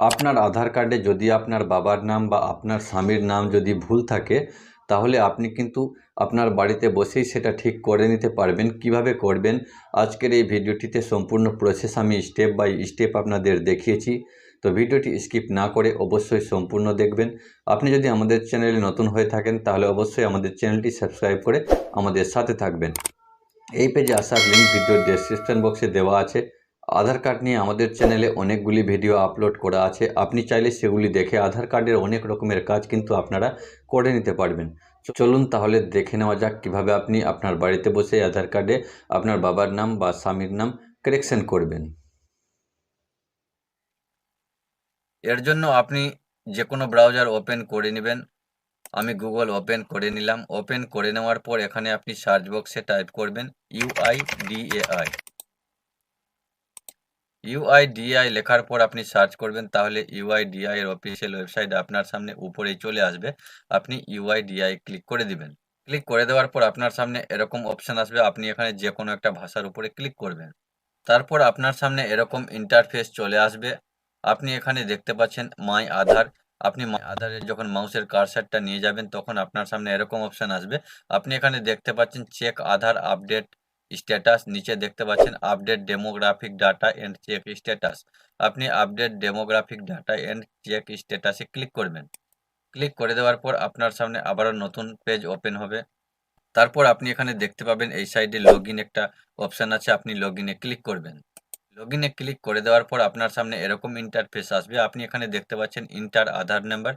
আপনার আধার কার্ডে যদি আপনার বাবার নাম বা আপনার স্বামীর নাম যদি ভুল থাকে, তাহলে আপনি কিন্তু আপনার বাড়িতে বসেই সেটা ঠিক করে নিতে পারবেন। কীভাবে করবেন? আজকের এই ভিডিওটিতে সম্পূর্ণ প্রসেস আমি স্টেপ বাই স্টেপ আপনাদের দেখিয়েছি। তো ভিডিওটি স্কিপ না করে অবশ্যই সম্পূর্ণ দেখবেন। আপনি যদি আমাদের চ্যানেলে নতুন হয়ে থাকেন, তাহলে অবশ্যই আমাদের চ্যানেলটি সাবস্ক্রাইব করে আমাদের সাথে থাকবেন। এই পেজে আসার লিঙ্ক ভিডিওর ডেসক্রিপশন বক্সে দেওয়া আছে। আধার কার্ড নিয়ে আমাদের চ্যানেলে অনেকগুলি ভিডিও আপলোড করা আছে। আপনি চাইলে সেগুলি দেখে আধার কার্ডের অনেক রকমের কাজ কিন্তু আপনারা করে নিতে পারবেন। চলুন তাহলে দেখে নেওয়া যাক কীভাবে আপনি আপনার বাড়িতে বসে আধার কার্ডে আপনার বাবার নাম বা স্বামীর নাম কারেকশন করবেন। এর জন্য আপনি যে কোনো ব্রাউজার ওপেন করে নেবেন। আমি গুগল ওপেন করে নিলাম। ওপেন করে নেওয়ার পর এখানে আপনি সার্চ বক্সে টাইপ করবেন ইউআইডিএআই ইউআইডিআই লেখার পর আপনি সার্চ করবেন, তাহলে ইউআইডিআই এর অফিসিয়াল ওয়েবসাইট আপনার সামনে উপরেই চলে আসবে। আপনি ইউআইডিআই ক্লিক করে দিবেন। ক্লিক করে দেওয়ার পর আপনার সামনে এরকম অপশান আসবে, আপনি এখানে যে কোনো একটা ভাষার উপরে ক্লিক করবেন। তারপর আপনার সামনে এরকম ইন্টারফেস চলে আসবে। আপনি এখানে দেখতে পাচ্ছেন মাই আধার আপনি আধারের যখন মাউসের কারসারটা নিয়ে যাবেন, তখন আপনার সামনে এরকম অপশান আসবে। আপনি এখানে দেখতে পাচ্ছেন চেক আধার আপডেট স্ট্যাটাস নিচে দেখতে পাচ্ছেন update demographic data and check status আপনি update demographic data and check স্ট্যাটাসে ক্লিক করবেন। ক্লিক করে দেওয়ার পর আপনার সামনে আবারও নতুন পেজ ওপেন হবে। তারপর আপনি এখানে দেখতে পাবেন এই সাইডে লগ একটা অপশান আছে, আপনি লগ ক্লিক করবেন। লগ ক্লিক করে দেওয়ার পর আপনার সামনে এরকম ইন্টারফেস আসবে। আপনি এখানে দেখতে পাচ্ছেন ইন্টার আধার নাম্বার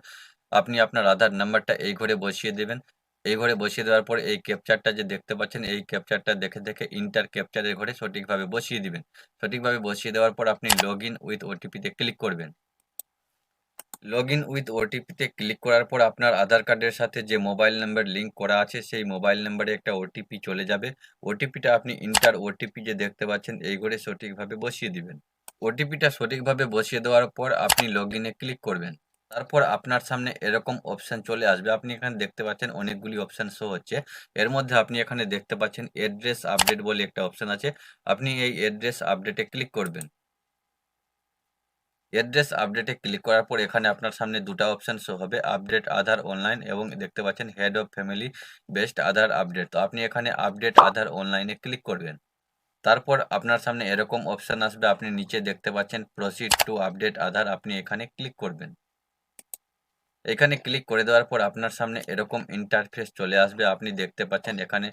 আপনি আপনার আধার নাম্বারটা এই ঘরে বসিয়ে দেবেন। এই ঘরে বসিয়ে দেওয়ার পর এই ক্যাপচারটা যে দেখতে পাচ্ছেন, এই ক্যাপচারটা দেখে দেখে ইন্টার ক্যাপচারের ঘরে সঠিকভাবে বসিয়ে দিবেন। সঠিকভাবে বসিয়ে দেওয়ার পর আপনি লগ ইন উইথ ওটিপিতে ক্লিক করবেন। লগ ইন উইথ ওটিপিতে ক্লিক করার পর আপনার আধার কার্ডের সাথে যে মোবাইল নাম্বার লিঙ্ক করা আছে, সেই মোবাইল নাম্বারে একটা ওটিপি চলে যাবে। ওটিপিটা আপনি ইন্টার ওটিপি যে দেখতে পাচ্ছেন, এই ঘরে সঠিকভাবে বসিয়ে দিবেন। ওটিপিটা সঠিকভাবে বসিয়ে দেওয়ার পর আপনি লগ ইনে ক্লিক করবেন। তারপর আপনার সামনে এরকম অপশান চলে আসবে। আপনি এখানে দেখতে পাচ্ছেন অনেকগুলি অপশান শো হচ্ছে। এর মধ্যে আপনি এখানে দেখতে পাচ্ছেন অ্যাড্রেস আপডেট বলে একটা অপশান আছে। আপনি এই অ্যাড্রেস আপডেটে ক্লিক করবেন। অ্যাড্রেস আপডেটে ক্লিক করার পর এখানে আপনার সামনে দুটো অপশান শো হবে। আপডেট আধার অনলাইন এবং দেখতে পাচ্ছেন head of family best Aadhaar update তো আপনি এখানে আপডেট আধার অনলাইনে ক্লিক করবেন। তারপর আপনার সামনে এরকম অপশান আসবে। আপনি নিচে দেখতে পাচ্ছেন প্রসিড টু আপডেট আধার আপনি এখানে ক্লিক করবেন। এখানে ক্লিক করে দেওয়ার পর আপনার সামনে এরকম ইন্টারফেস চলে আসবে। আপনি দেখতে পাচ্ছেন এখানে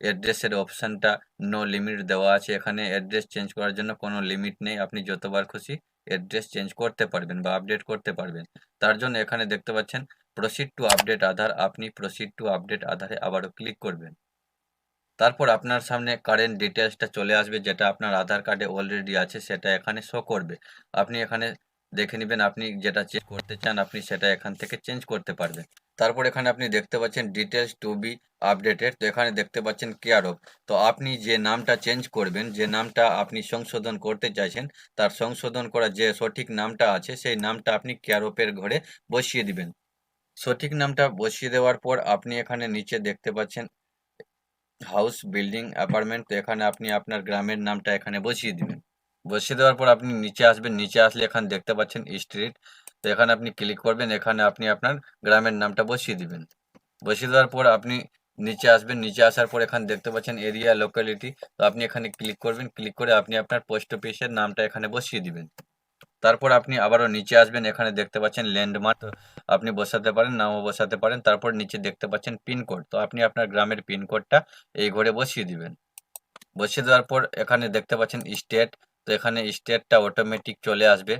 অ্যাড্রেসের অপশানটা নো লিমিট দেওয়া আছে। এখানে অ্যাড্রেস চেঞ্জ করার জন্য কোনো লিমিট নেই। আপনি যতবার খুশি অ্যাড্রেস চেঞ্জ করতে পারবেন বা আপডেট করতে পারবেন। তার জন্য এখানে দেখতে পাচ্ছেন প্রসিড টু আপডেট আধার। আপনি প্রসিড টু আপডেট আধারে আবারও ক্লিক করবেন। তারপর আপনার সামনে কারেন্ট ডিটেলসটা চলে আসবে যেটা আপনার আধার কার্ডে অলরেডি আছে, সেটা এখানে শো করবে। আপনি এখানে দেখে নেবেন আপনি যেটা চেঞ্জ করতে চান, আপনি সেটা এখান থেকে চেঞ্জ করতে পারবেন। তারপর এখানে আপনি দেখতে পাচ্ছেন ডিটেলস টু বি আপডেটেড তো এখানে দেখতে পাচ্ছেন কেয়ার অফ তো আপনি যে নামটা চেঞ্জ করবেন, যে নামটা আপনি সংশোধন করতে চাইছেন, তার সংশোধন করা যে সঠিক নামটা আছে, সেই নামটা আপনি কেয়ার অফের ঘরে বসিয়ে দিবেন। সঠিক নামটা বসিয়ে দেওয়ার পর আপনি এখানে নিচে দেখতে পাচ্ছেন হাউস বিল্ডিং অ্যাপার্টমেন্ট তো এখানে আপনি আপনার গ্রামের নামটা এখানে বসিয়ে দিবেন। বসিয়ে দেওয়ার পর আপনি নিচে আসবেন, নিচে আসলে এখানে দেখতে পাচ্ছেন স্ট্রিট তো এখানে আপনি ক্লিক করবেন, এখানে আপনি আপনার গ্রামের নামটা বসিয়ে দিবেন। বসিয়ে দেওয়ার পর আপনি নিচে আসবেন, নিচে আসার পর এখানে দেখতে পাচ্ছেন এরিয়া লোকালিটি তো আপনি এখানে ক্লিক করবেন ক্লিক করে আপনি আপনার পোস্ট অফিসের নামটা এখানে বসিয়ে দিবেন। তারপর আপনি আবারও নিচে আসবেন, এখানে দেখতে পাচ্ছেন ল্যান্ডমার্ক আপনি বসাতে পারেন, নামও বসাতে পারেন, তারপর নিচে দেখতে পাচ্ছেন পিনকোড তো আপনি আপনার গ্রামের পিনকোডটা এই ঘরে বসিয়ে দিবেন। বসিয়ে দেওয়ার পর এখানে দেখতে পাচ্ছেন স্টেট এখানে স্টেটটা অটোমেটিক চলে আসবে।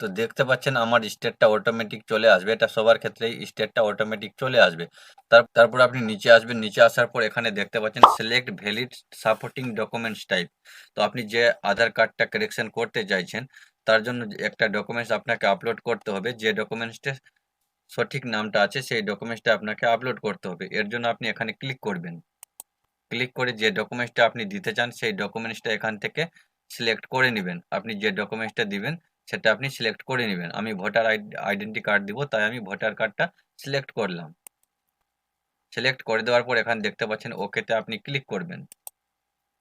তো দেখতে পাচ্ছেন আমার স্টেটটা অটোমেটিক চলে আসবে। এটা সবার ক্ষেত্রেই স্টেটটা অটোমেটিক চলে আসবে। তারপর আপনি নিচে আসবেন। নিচে আসার পর এখানে দেখতে পাচ্ছেন select valid supporting documents type তো আপনি যে আধার কার্ডটা কারেকশন করতে চাইছেন, তার জন্য একটা ডকুমেন্টস আপনাকে আপলোড করতে হবে। যে ডকুমেন্টসটা সঠিক নামটা আছে, সেই ডকুমেন্টসটা আপনাকে আপলোড করতে হবে। এর জন্য আপনি এখানে ক্লিক করবেন। ক্লিক করে যে ডকুমেন্টসটা আপনি দিতে চান, সেই ডকুমেন্টসটা এখান থেকে সিলেক্ট করে নেবেন। আপনি যে ডকুমেন্টসটা দিবেন, সেটা আপনি সিলেক্ট করে নেবেন। আমি ভোটার আইডেন্টি কার্ড দিব, তাই আমি ভোটার কার্ডটা সিলেক্ট করলাম। সিলেক্ট করে দেওয়ার পর এখানে দেখতে পাচ্ছেন ওকেতে আপনি ক্লিক করবেন।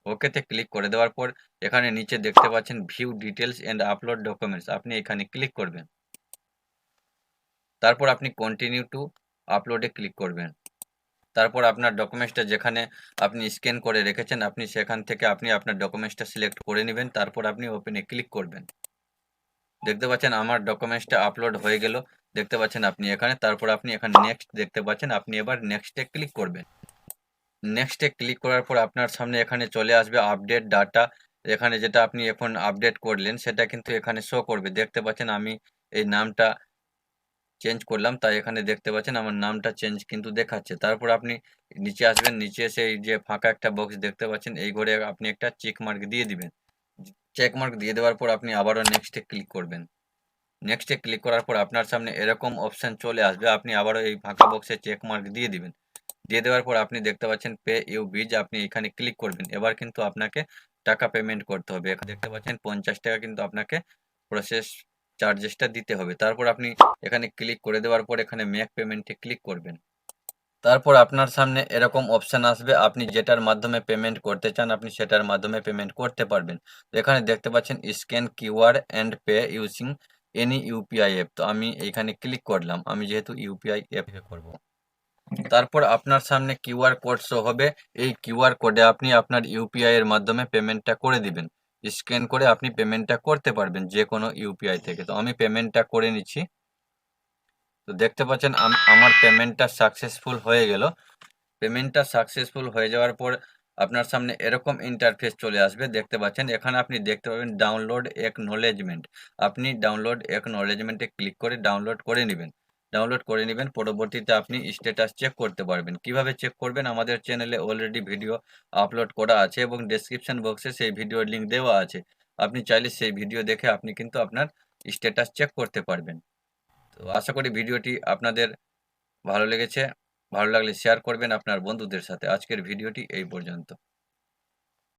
ওকেতে ক্লিক করে দেওয়ার পর এখানে নিচে দেখতে পাচ্ছেন view details and upload documents আপনি এখানে ক্লিক করবেন। তারপর আপনি কন্টিনিউ টু আপলোডে ক্লিক করবেন। তারপর আপনার ডকুমেন্টসটা যেখানে আপনি স্ক্যান করে রেখেছেন, আপনি সেখান থেকে আপনি আপনার ডকুমেন্টসটা সিলেক্ট করে নেবেন, তারপর আপনি ওপেনে ক্লিক করবেন। দেখতে পাচ্ছেন আমার ডকুমেন্টসটা আপলোড হয়ে গেল। দেখতে পাচ্ছেন আপনি এখানে, তারপর আপনি এখানে নেক্সট দেখতে পাচ্ছেন, আপনি এবার নেক্সটে ক্লিক করবেন। নেক্সটে ক্লিক করার পর আপনার সামনে এখানে চলে আসবে আপডেট ডাটা এখানে যেটা আপনি এখন আপডেট করলেন, সেটা কিন্তু এখানে শো করবে। দেখতে পাচ্ছেন আমি এই নামটা চেঞ্জ করলাম, তাই এখানে দেখতে পাচ্ছেন আমার নামটা চেঞ্জ কিন্তু দেখাচ্ছে। তারপর আপনি নিচে আসবেন, নিচে এসে এই যে ফাঁকা একটা বক্স দেখতে পাচ্ছেন, এই ঘরে আপনি একটা চেক মার্ক দিয়ে দিবেন। চেক মার্ক দিয়ে দেওয়ার পর আপনি আবারও নেক্সটে ক্লিক করবেন। নেক্সটে ক্লিক করার পর আপনার সামনে এরকম অপশান চলে আসবে, আপনি আবারও এই ফাঁকা বক্সে চেক মার্ক দিয়ে দিবেন। দিয়ে দেওয়ার পর আপনি দেখতে পাচ্ছেন পে ইউ বিজ আপনি এখানে ক্লিক করবেন। এবার কিন্তু আপনাকে টাকা পেমেন্ট করতে হবে। দেখতে পাচ্ছেন পঞ্চাশ টাকা কিন্তু আপনাকে প্রসেস চার্জেসটা দিতে হবে। তারপর আপনি এখানে ক্লিক করে দেওয়ার পর এখানে মেক পেমেন্টে ক্লিক করবেন। তারপর আপনার সামনে এরকম অপশান আসবে। আপনি যেটার মাধ্যমে পেমেন্ট করতে চান, আপনি সেটার মাধ্যমে পেমেন্ট করতে পারবেন। তো এখানে দেখতে পাচ্ছেন scan QR and pay using any UPI app তো আমি এখানে ক্লিক করলাম। আমি যেহেতু ইউপিআই অ্যাপ করব। তারপর আপনার সামনে কিউআর কোড শো হবে। এই কিউআর কোডে আপনি আপনার ইউপিআই এর মাধ্যমে পেমেন্টটা করে দিবেন। স্ক্যান করে আপনি পেমেন্টটা করতে পারবেন যে কোনো ইউপিআই থেকে। তো আমি পেমেন্টটা করে নিচ্ছি। তো দেখতে পাচ্ছেন আমার পেমেন্টটা সাকসেসফুল হয়ে গেল। পেমেন্টটা সাকসেসফুল হয়ে যাওয়ার পর আপনার সামনে এরকম ইন্টারফেস চলে আসবে। দেখতে পাচ্ছেন, এখানে আপনি দেখতে পাবেন ডাউনলোড একনোলেজমেন্ট। আপনি ডাউনলোড একনোলেজমেন্টে ক্লিক করে ডাউনলোড করে নেবেন। ডাউনলোড করে নেবেন, পরবর্তীতে আপনি স্ট্যাটাস চেক করতে পারবেন। কীভাবে চেক করবেন? আমাদের চ্যানেলে অলরেডি ভিডিও আপলোড করা আছে এবং ডেসক্রিপশন বক্সে সেই ভিডিওর লিঙ্ক দেওয়া আছে। আপনি চাইলে সেই ভিডিও দেখে আপনি কিন্তু আপনার স্ট্যাটাস চেক করতে পারবেন। তো আশা করি ভিডিওটি আপনাদের ভালো লেগেছে। ভালো লাগলে শেয়ার করবেন আপনার বন্ধুদের সাথে। আজকের ভিডিওটি এই পর্যন্ত।